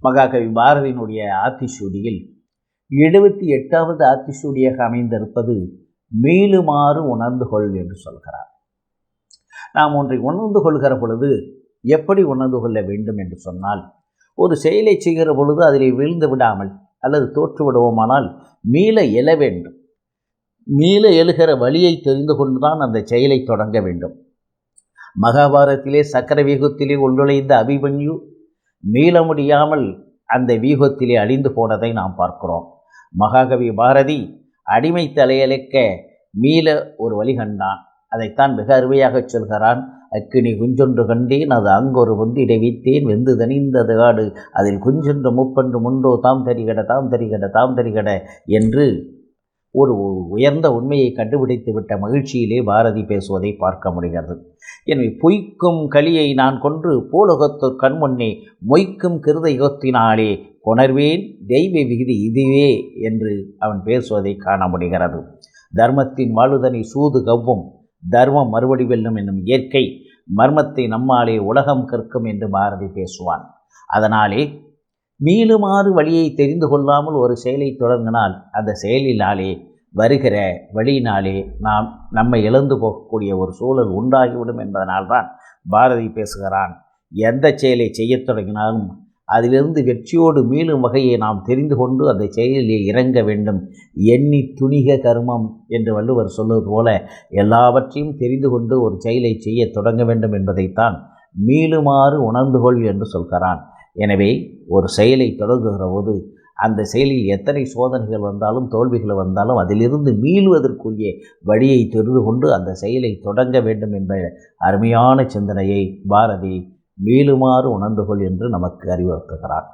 மகாகவி பாரதியினுடைய ஆத்திசூடியில் எழுபத்தி எட்டாவது ஆத்திசூடியாக அமைந்திருப்பது மீளுமாறு உணர்ந்து கொள் என்று சொல்கிறார். நாம் ஒன்றை உணர்ந்து கொள்கிற பொழுது எப்படி உணர்ந்து கொள்ள வேண்டும் என்று சொன்னால் ஒரு செயலை செய்கிற பொழுது அதில் விழுந்து விடாமல் அல்லது தோற்று விடுவோமானால் மீள எழ வேண்டும். மீள எழுகிற வழியை தெரிந்து கொண்டுதான் அந்த செயலை தொடங்க வேண்டும். மகாபாரதத்திலே சக்கர உள்நுழைந்த உள்ளுழைந்த அபிமன்யு மீள முடியாமல் அந்த வியூகத்திலே அழிந்து போனதை நாம் பார்க்கிறோம். மகாகவி பாரதி அடிமை தலையலுக்க மீள ஒரு வழி கண்டான். அதைத்தான் மிக அருமையாக சொல்கிறான். அக்கினி குஞ்சொன்று கண்டேன் அது அங்கொரு ஒன்றிடை வைத்தேன். வெந்து தனிந்தது காடு அதில் குஞ்சொன்று முப்பன்று முண்டோ தாம் தரிகட தாம் தரிகட தாம் தரிகட என்று ஒரு உயர்ந்த உண்மையை கண்டுபிடித்து விட்ட மகிழ்ச்சியிலே பாரதி பேசுவதை பார்க்க முடிகிறது. எனவே பொய்க்கும் கலியை நான் கொன்று போலகத்து கண்முன்னே மொய்க்கும் கிருத யுகத்தினாலே கொணர்வேன் தெய்வ விகுதி இதுவே என்று அவன் பேசுவதை காண முடிகிறது. தர்மத்தின் வாழுதனை சூது கவ்வும் தர்மம் மறுபடி வெல்லும் என்னும் இயற்கை மர்மத்தை நம்மாலே உலகம் கற்கும் என்று பாரதி பேசுவான். அதனாலே மீளுமாறு வழியை தெரிந்து கொள்ளாமல் ஒரு செயலை தொடங்கினால் அந்த செயலினாலே வருகிற வழியினாலே நாம் நம்மை இழந்து போகக்கூடிய ஒரு சூழல் உண்டாகிவிடும் என்பதனால்தான் பாரதி பேசுகிறான். எந்த செயலை செய்யத் தொடங்கினாலும் அதிலிருந்து வெற்றியோடு மீளும் வகையை நாம் தெரிந்து கொண்டு அந்த செயலிலே இறங்க வேண்டும். எண்ணி துணிக கர்மம் என்று வள்ளுவர் சொல்வது போல எல்லாவற்றையும் தெரிந்து கொண்டு ஒரு செயலை செய்ய தொடங்க வேண்டும் என்பதைத்தான் மீளுமாறு உணர்ந்து கொள் என்று சொல்கிறான். எனவே ஒரு செயலை தொடங்குகிற போது அந்த செயலில் எத்தனை சோதனைகள் வந்தாலும் தோல்விகள் வந்தாலும் அதிலிருந்து மீளுவதற்குரிய வழியை தெரிந்து கொண்டு அந்த செயலை தொடங்க வேண்டும் என்ற அருமையான சிந்தனையை பாரதி மீளுமாறு உணர்ந்து கொள் என்று நமக்கு அறிவுறுத்துகிறார்.